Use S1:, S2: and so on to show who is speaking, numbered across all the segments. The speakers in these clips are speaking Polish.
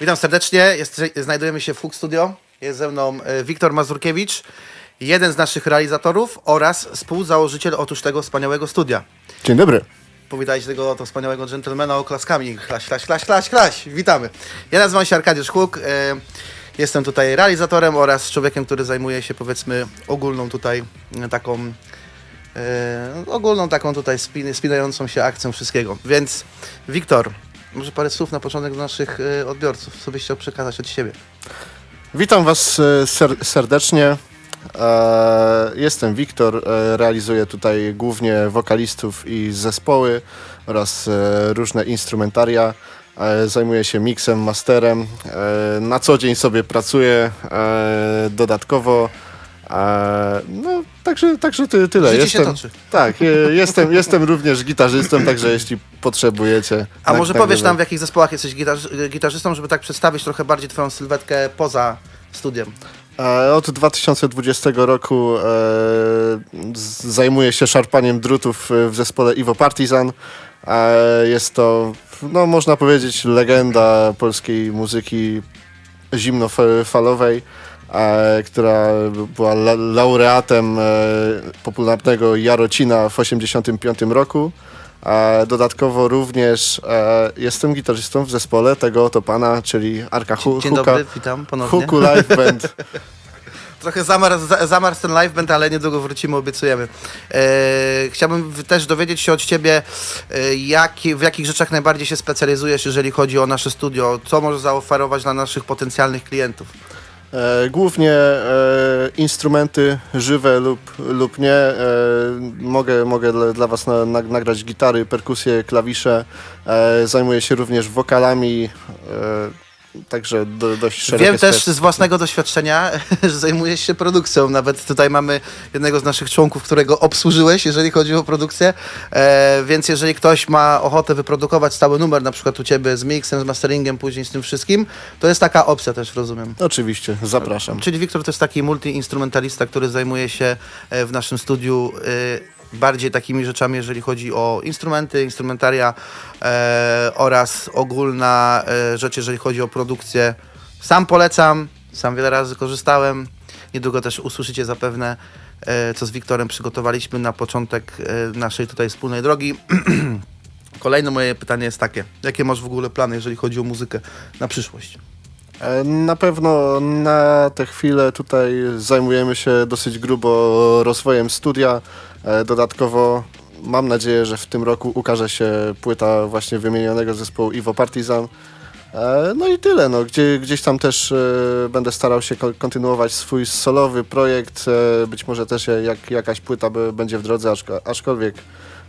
S1: Witam serdecznie. Jest, znajdujemy się w Hook Studio. Jest ze mną e, Wiktor Mazurkiewicz, jeden z naszych realizatorów oraz współzałożyciel otóż tego wspaniałego studia.
S2: Dzień dobry.
S1: Powitajcie tego oto wspaniałego dżentelmena oklaskami. Klaś, klaś, klaś, klaś, klaś. Witamy. Ja nazywam się Arkadiusz Huk. E, jestem tutaj realizatorem oraz człowiekiem, który zajmuje się powiedzmy ogólną tutaj e, taką e, ogólną taką tutaj spin, spinającą się akcją wszystkiego. Więc Wiktor, może parę słów na początek do naszych e, odbiorców, co byś chciał przekazać od siebie.
S2: Witam Was e, ser serdecznie. E, jestem Wiktor, realizuję tutaj głównie wokalistów i zespoły oraz różne instrumentaria. Zajmuję się miksem, masterem. Na co dzień sobie pracuję dodatkowo. E, no, także, także ty, tyle.
S1: Życie się
S2: jestem,
S1: toczy.
S2: Tak, jestem, jestem również gitarzystą, także jeśli potrzebujecie.
S1: A
S2: na-
S1: może
S2: nagrywam.
S1: powiesz nam, w jakich zespołach jesteś gitarz- gitarzystą, żeby tak przedstawić trochę bardziej twoją sylwetkę poza studiem.
S2: E, Od 2020 roku e, zajmuję się szarpaniem drutów w zespole Iwo Partizan. E, jest to, no można powiedzieć, legenda polskiej muzyki zimnofalowej, która była la laureatem e, popularnego Jarocina w 1985 roku. E, dodatkowo również e, jestem gitarzystą w zespole tego oto pana, czyli Arka Hu
S1: Dzień
S2: Huka.
S1: dobry, witam ponownie.
S2: Huku Live Band.
S1: Trochę zamarł, za- zamarł ten live band, ale niedługo wrócimy, obiecujemy. E, chciałbym też dowiedzieć się od ciebie, e, w jakich rzeczach najbardziej się specjalizujesz, jeżeli chodzi o nasze studio. Co możesz zaoferować dla naszych potencjalnych klientów?
S2: E, Głównie e, instrumenty żywe lub, lub nie. E, mogę mogę dla, dla Was na, na, nagrać gitary, perkusje, klawisze. E, zajmuję się również wokalami, e, także do, dość szerokie
S1: Wiem też z własnego doświadczenia, że zajmujesz się produkcją. Nawet tutaj mamy jednego z naszych członków, którego obsłużyłeś, jeżeli chodzi o produkcję. E, więc jeżeli ktoś ma ochotę wyprodukować stały numer, na przykład u ciebie z mixem, z masteringiem, później z tym wszystkim, to jest taka opcja też, rozumiem.
S2: Oczywiście, zapraszam.
S1: Czyli Wiktor to jest taki multi-instrumentalista, który zajmuje się e, w naszym studiu e, bardziej takimi rzeczami, jeżeli chodzi o instrumenty, instrumentaria e, oraz ogólna e, rzecz, jeżeli chodzi o produkcję. Sam polecam, sam wiele razy korzystałem. Niedługo też usłyszycie zapewne, e, co z Wiktorem przygotowaliśmy na początek e, naszej tutaj wspólnej drogi. Kolejne moje pytanie jest takie. Jakie masz w ogóle plany, jeżeli chodzi o muzykę na przyszłość?
S2: E, Na pewno na tę chwilę tutaj zajmujemy się dosyć grubo rozwojem studia. E, Dodatkowo mam nadzieję, że w tym roku ukaże się płyta właśnie wymienionego zespołu Iwo Partizan. E, No i tyle. No, gdzie, gdzieś tam też e, będę starał się ko- kontynuować swój solowy projekt. Być może też jak, jakaś płyta będzie w drodze, aczko- aczkolwiek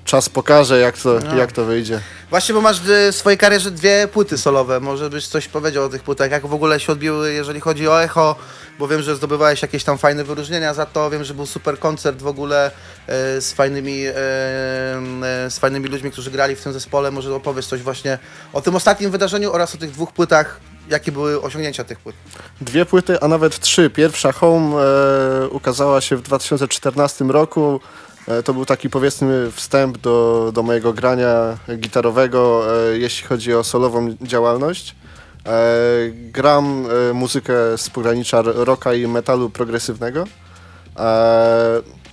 S2: czas pokaże, jak to,
S1: No.
S2: jak to wyjdzie.
S1: Właśnie, bo masz w swojej karierze dwie płyty solowe. Może byś coś powiedział o tych płytach? Jak w ogóle się odbiły, jeżeli chodzi o echo? Bo wiem, że zdobywałeś jakieś tam fajne wyróżnienia za to. Wiem, że był super koncert w ogóle e, z, fajnymi, e, e, z fajnymi ludźmi, którzy grali w tym zespole. Może opowiesz coś właśnie o tym ostatnim wydarzeniu oraz o tych dwóch płytach. Jakie były osiągnięcia tych płyt?
S2: Dwie płyty, a nawet trzy. Pierwsza Home e, ukazała się w 2014 roku. E, to był taki powiedzmy wstęp do, do mojego grania gitarowego, e, jeśli chodzi o solową działalność. E, gram muzykę z pogranicza rocka i metalu progresywnego.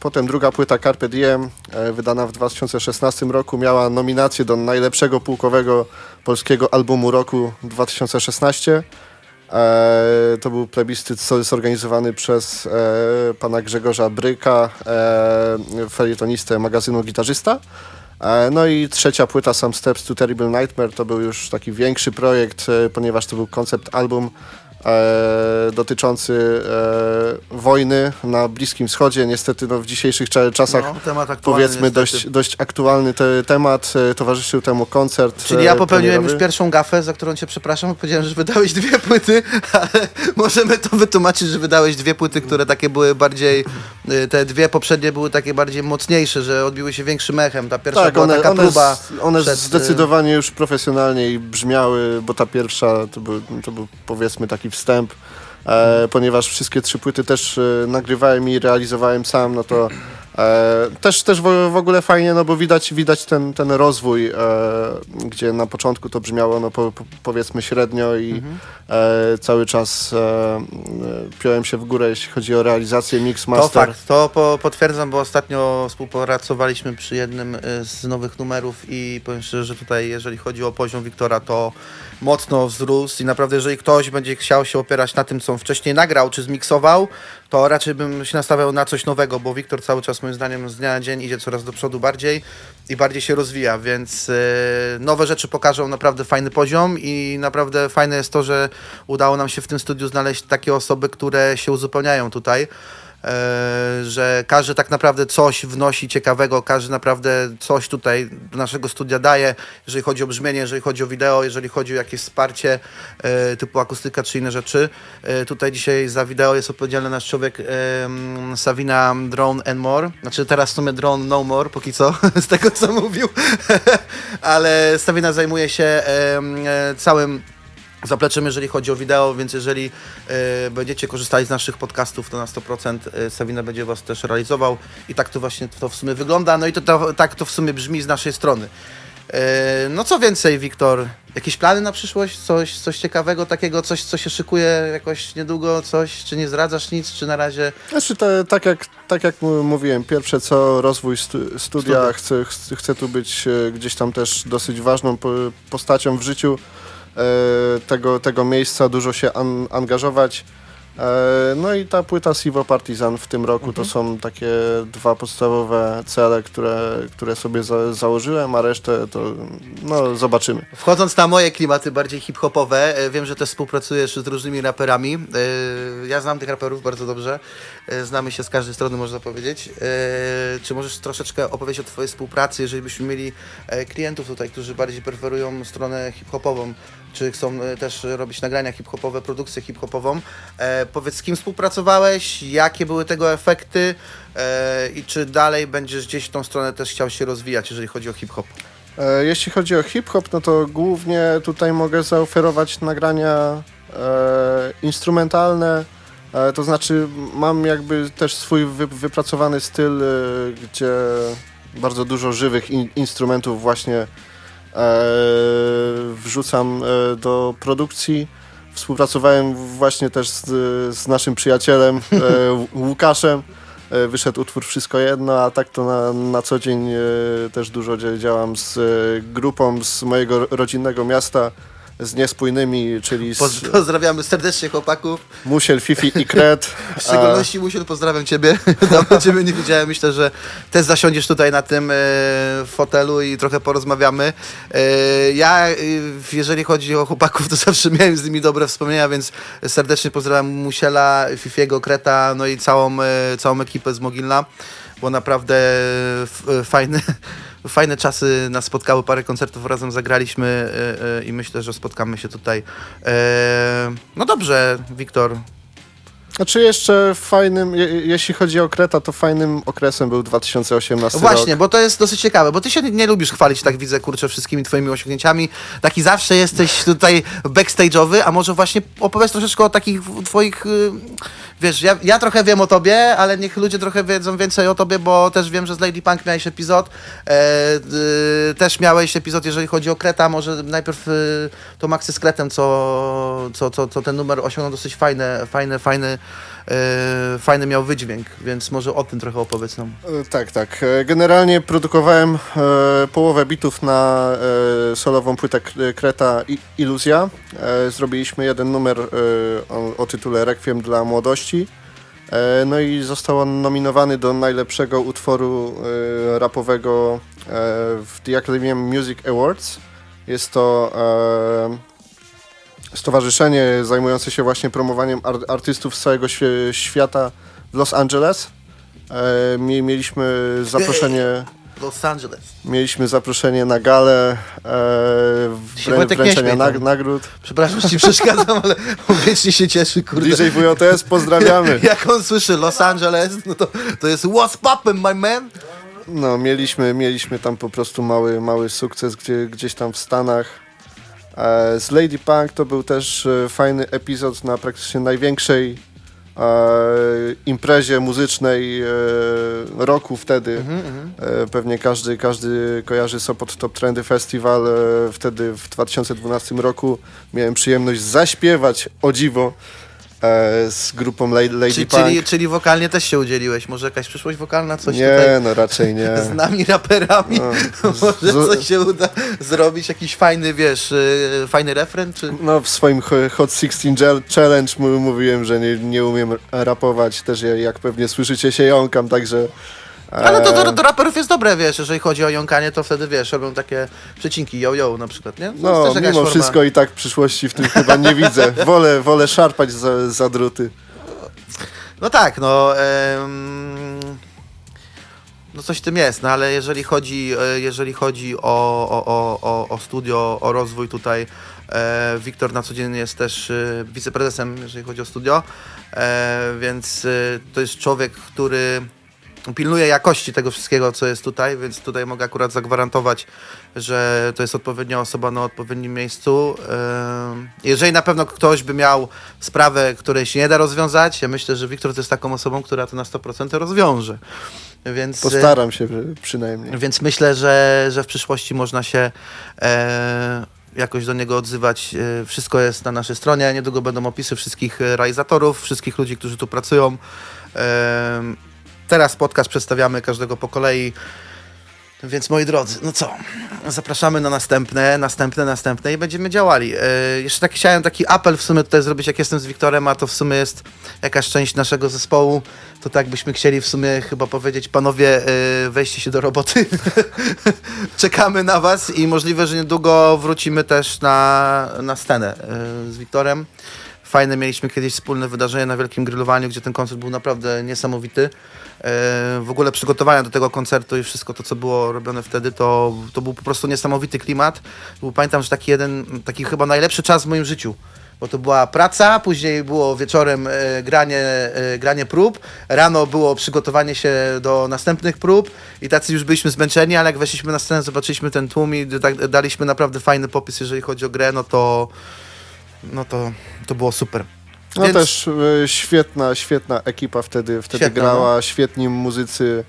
S2: Potem druga płyta Carpe Diem, wydana w 2016 roku, miała nominację do najlepszego pułkowego polskiego albumu roku 2016. E, to był plebiscyt zorganizowany przez e, pana Grzegorza Bryka, e, felietonistę magazynu Gitarzysta. E, no i trzecia płyta Some Steps to Terrible Nightmare to był już taki większy projekt, e, ponieważ to był koncept album e, dotyczący e, wojny na Bliskim Wschodzie. Niestety no, w dzisiejszych cza- czasach
S1: No,
S2: powiedzmy
S1: niestety.
S2: dość, dość aktualny te, temat. E, towarzyszył temu koncert
S1: Czyli ja
S2: e,
S1: popełniłem już
S2: premierowy.
S1: pierwszą gafę, za którą cię przepraszam. Powiedziałem, że wydałeś dwie płyty, ale możemy to wytłumaczyć, że wydałeś dwie płyty, które takie były bardziej, y, te dwie poprzednie były takie bardziej mocniejsze, że odbiły się większym echem. Ta pierwsza
S2: Tak,
S1: była
S2: one,
S1: taka
S2: one,
S1: próba.
S2: z- one
S1: przed,
S2: zdecydowanie już profesjonalniej brzmiały, bo ta pierwsza to był, to był powiedzmy taki wstęp. E, ponieważ wszystkie trzy płyty też e, nagrywałem i realizowałem sam, no to też też w, ogóle fajnie, no bo widać, widać ten, ten rozwój, e, gdzie na początku to brzmiało no po, po, powiedzmy średnio i
S1: Mhm.
S2: e, cały czas e, e, piąłem się w górę, jeśli chodzi o realizację Mix
S1: To
S2: Master.
S1: fakt, to po, potwierdzam, bo ostatnio współpracowaliśmy przy jednym y, z nowych numerów i powiem szczerze, że tutaj jeżeli chodzi o poziom Wiktora, to mocno wzrósł i naprawdę jeżeli ktoś będzie chciał się opierać na tym, co on wcześniej nagrał czy zmiksował, to raczej bym się nastawiał na coś nowego, bo Wiktor cały czas moim zdaniem z dnia na dzień idzie coraz do przodu bardziej i bardziej się rozwija, więc y, nowe rzeczy pokażą naprawdę fajny poziom i naprawdę fajne jest to, że udało nam się w tym studiu znaleźć takie osoby, które się uzupełniają tutaj. e, że każdy tak naprawdę coś wnosi ciekawego, każdy naprawdę coś tutaj do naszego studia daje, jeżeli chodzi o brzmienie, jeżeli chodzi o wideo, jeżeli chodzi o jakieś wsparcie e, typu akustyka czy inne rzeczy. E, tutaj dzisiaj za wideo jest odpowiedzialny nasz człowiek Savina Drone and More, znaczy teraz w sumie Drone No More, póki co, z tego co mówił, ale Savina zajmuje się e, całym zapleczem, jeżeli chodzi o wideo, więc jeżeli e, będziecie korzystali z naszych podcastów, to na 100% e, Savina będzie Was też realizował. I tak to właśnie to w sumie wygląda, no i to, to, tak to w sumie brzmi z naszej strony. E, no co więcej, Wiktor, jakieś plany na przyszłość? Coś, coś ciekawego takiego, coś, co się szykuje jakoś niedługo, coś, czy nie zdradzasz nic, czy na razie...
S2: Znaczy, to, tak, jak, tak jak mówiłem, pierwsze co rozwój stu, studia,
S1: Studia.
S2: chcę, chcę, tu być gdzieś tam też dosyć ważną po, postacią w życiu tego, tego miejsca, dużo się an, angażować. E, no i ta płyta Sivo Partizan w tym roku to są takie dwa podstawowe cele, które, które sobie za, założyłem, a resztę to no, zobaczymy.
S1: Wchodząc na moje klimaty bardziej hip-hopowe, e, wiem, że też współpracujesz z różnymi raperami. E, Ja znam tych raperów bardzo dobrze. E, Znamy się z każdej strony, można powiedzieć. E, Czy możesz troszeczkę opowiedzieć o Twojej współpracy, jeżeli byśmy mieli e, klientów tutaj, którzy bardziej preferują stronę hip-hopową, czy chcą e, też robić nagrania hip-hopowe, produkcję hip-hopową. E, Powiedz, z kim współpracowałeś, jakie były tego efekty e, i czy dalej będziesz gdzieś w tą stronę też chciał się rozwijać, jeżeli chodzi o hip-hop?
S2: E, Jeśli chodzi o hip-hop, no to głównie tutaj mogę zaoferować nagrania e, instrumentalne. E, to znaczy mam jakby też swój wy, wypracowany styl, e, gdzie bardzo dużo żywych in, instrumentów właśnie wrzucam e, do produkcji. Współpracowałem właśnie też z, z naszym przyjacielem e, Łukaszem. E, Wyszedł utwór Wszystko Jedno, a tak to na, na co dzień e, też dużo dzia- działam z e, grupą z mojego ro- rodzinnego miasta, z Niespójnymi, czyli z
S1: Poz- Pozdrawiamy serdecznie chłopaków.
S2: Musiel, Fifi i Kret.
S1: W szczególności Musiel, pozdrawiam Ciebie. Dawno Ciebie nie widziałem. Myślę, że też zasiądziesz tutaj na tym e, fotelu i trochę porozmawiamy. E, ja, e, jeżeli chodzi o chłopaków, to zawsze miałem z nimi dobre wspomnienia, więc serdecznie pozdrawiam Musiela, Fifiego, Kreta, no i całą, e, całą ekipę z Mogilna, bo naprawdę f, e, fajne, czasy nas spotkały, parę koncertów razem zagraliśmy e, e, i myślę, że spotkamy się tutaj. E, no dobrze, Wiktor,
S2: Znaczy jeszcze fajnym, je, jeśli chodzi o Kreta, to fajnym okresem był 2018
S1: Właśnie,
S2: rok.
S1: bo to jest dosyć ciekawe, bo ty się nie, lubisz chwalić, tak widzę, kurczę, wszystkimi twoimi osiągnięciami. Taki zawsze jesteś tutaj backstage'owy, a może właśnie opowiedz troszeczkę o takich twoich, y, wiesz, ja, ja trochę wiem o tobie, ale niech ludzie trochę wiedzą więcej o tobie, bo też wiem, że z Lady Punk miałeś epizod, e, y, też miałeś epizod, jeżeli chodzi o Kreta, może najpierw y, to Maxy z Kretem, co, co, co, co ten numer osiągnął dosyć fajne, fajne, fajny, fajny miał wydźwięk, więc może o tym trochę opowiedz nam.
S2: E, Tak, tak. E, Generalnie produkowałem e, połowę bitów na e, solową płytę Kreta Iluzja. E, zrobiliśmy jeden numer e, o, o tytule Requiem dla młodości. E, no i został on nominowany do najlepszego utworu e, rapowego e, w The Academy Music Awards. Jest to e, stowarzyszenie zajmujące się właśnie promowaniem ar artystów z całego świata w Los Angeles. E, mie- mieliśmy zaproszenie,
S1: Los Angeles.
S2: mieliśmy zaproszenie na galę e, wręczenia nag-
S1: tam.
S2: nagród.
S1: Przepraszam, że ci przeszkadzam, ale wiecznie się cieszy, kurde.
S2: DJ WJS, pozdrawiamy.
S1: Jak on słyszy Los Angeles, no to, to jest what's poppin', my man?
S2: No, mieliśmy, mieliśmy tam po prostu mały, mały sukces gdzie, gdzieś tam w Stanach. E, z Lady Punk to był też e, fajny epizod na praktycznie największej e, imprezie muzycznej roku wtedy. E, pewnie każdy, każdy kojarzy Sopot Top Trendy Festival. Wtedy w 2012 roku miałem przyjemność zaśpiewać o dziwo z grupą La- Lady
S1: Czyli,
S2: Punk.
S1: czyli, czyli wokalnie też się udzieliłeś. Może jakaś przyszłość wokalna? Coś
S2: nie,
S1: tutaj
S2: no raczej nie.
S1: z nami raperami?
S2: No,
S1: Może
S2: z-
S1: coś się uda zrobić? Jakiś fajny, wiesz, yy, fajny refren? Czy...
S2: No, w swoim Ho- Hot 16 Gel- Challenge mówiłem, że nie, nie umiem rapować. Też ja- jak pewnie słyszycie się jąkam, także...
S1: Ale to do,
S2: e,
S1: do raperów jest dobre, wiesz, jeżeli chodzi o jąkanie, to wtedy, wiesz, robią takie przecinki, yo-yo na przykład, nie? To jest
S2: No,
S1: też jakaś
S2: mimo
S1: forma.
S2: wszystko i tak przyszłości w tym chyba nie widzę. Wolę, wolę szarpać za, za druty.
S1: No tak, no. em, no coś w tym jest, no ale jeżeli chodzi, e, jeżeli chodzi o, o, o, o, o studio, o rozwój tutaj, e, Wiktor na co dzień jest też e, wiceprezesem, jeżeli chodzi o studio, e, więc e, to jest człowiek, który pilnuje jakości tego wszystkiego, co jest tutaj, więc tutaj mogę akurat zagwarantować, że to jest odpowiednia osoba na odpowiednim miejscu. Jeżeli na pewno ktoś by miał sprawę, której się nie da rozwiązać, ja myślę, że Wiktor to jest taką osobą, która to na 100% rozwiąże. Więc, y,
S2: Postaram się przynajmniej.
S1: więc myślę, że, że w przyszłości można się e, jakoś do niego odzywać. E, wszystko jest na naszej stronie. Niedługo będą opisy wszystkich e, realizatorów, wszystkich ludzi, którzy tu pracują. E, teraz podcast przedstawiamy każdego po kolei. Więc moi drodzy, no co? Zapraszamy na następne, następne, następne i będziemy działali. E, jeszcze tak chciałem taki apel w sumie tutaj zrobić, jak jestem z Wiktorem, a to w sumie jest jakaś część naszego zespołu. To tak byśmy chcieli w sumie chyba powiedzieć, panowie, weźcie się do roboty. Czekamy na was i możliwe, że niedługo wrócimy też na, na scenę e, z Wiktorem. Fajne mieliśmy kiedyś wspólne wydarzenie na Wielkim Grillowaniu, gdzie ten koncert był naprawdę niesamowity. E, W ogóle przygotowania do tego koncertu i wszystko to, co było robione wtedy, to, to był po prostu niesamowity klimat. Był, pamiętam, że taki jeden, taki chyba najlepszy czas w moim życiu. Bo to była praca, później było wieczorem e, granie, e, granie prób, rano było przygotowanie się do następnych prób i tacy już byliśmy zmęczeni, ale jak weszliśmy na scenę, zobaczyliśmy ten tłum i tak, daliśmy naprawdę fajny popis, jeżeli chodzi o grę, no to, no to, to było super.
S2: No
S1: Więc-
S2: też e, świetna, świetna ekipa wtedy, wtedy
S1: Świetna,
S2: grała, świetni muzycy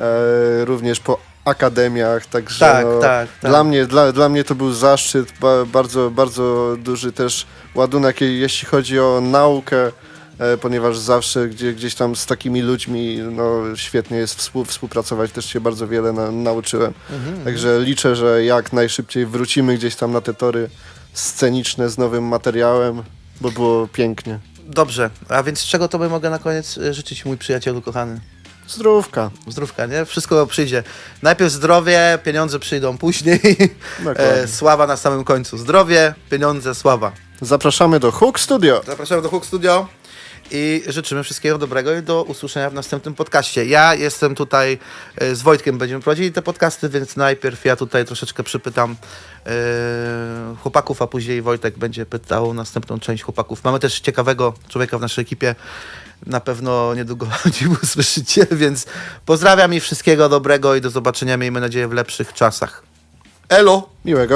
S2: e, również po akademiach, także
S1: Tak,
S2: no,
S1: tak, tak.
S2: Dla, mnie, dla, dla mnie to był zaszczyt, ba, bardzo, bardzo duży też ładunek, je- jeśli chodzi o naukę, e, ponieważ zawsze gdzie, gdzieś tam z takimi ludźmi no, świetnie jest współ, współpracować, też się bardzo wiele na, nauczyłem.
S1: Mhm.
S2: Także liczę, że jak najszybciej wrócimy gdzieś tam na te tory sceniczne z nowym materiałem, bo było pięknie.
S1: Dobrze, a więc czego tobie mogę na koniec e, życzyć, mój przyjacielu kochany?
S2: Zdrówka.
S1: Zdrówka, nie? Wszystko przyjdzie. Najpierw zdrowie, pieniądze przyjdą później. E, sława na samym końcu. Zdrowie, pieniądze, sława.
S2: Zapraszamy do Hook Studio.
S1: Zapraszamy do Hook Studio i życzymy wszystkiego dobrego i do usłyszenia w następnym podcaście. Ja jestem tutaj e, z Wojtkiem, będziemy prowadzili te podcasty, więc najpierw ja tutaj troszeczkę przypytam e, chłopaków, a później Wojtek będzie pytał następną część chłopaków. Mamy też ciekawego człowieka w naszej ekipie. Na pewno niedługo usłyszycie, więc pozdrawiam i wszystkiego dobrego i do zobaczenia, miejmy nadzieję, w lepszych czasach. Elo!
S2: Miłego.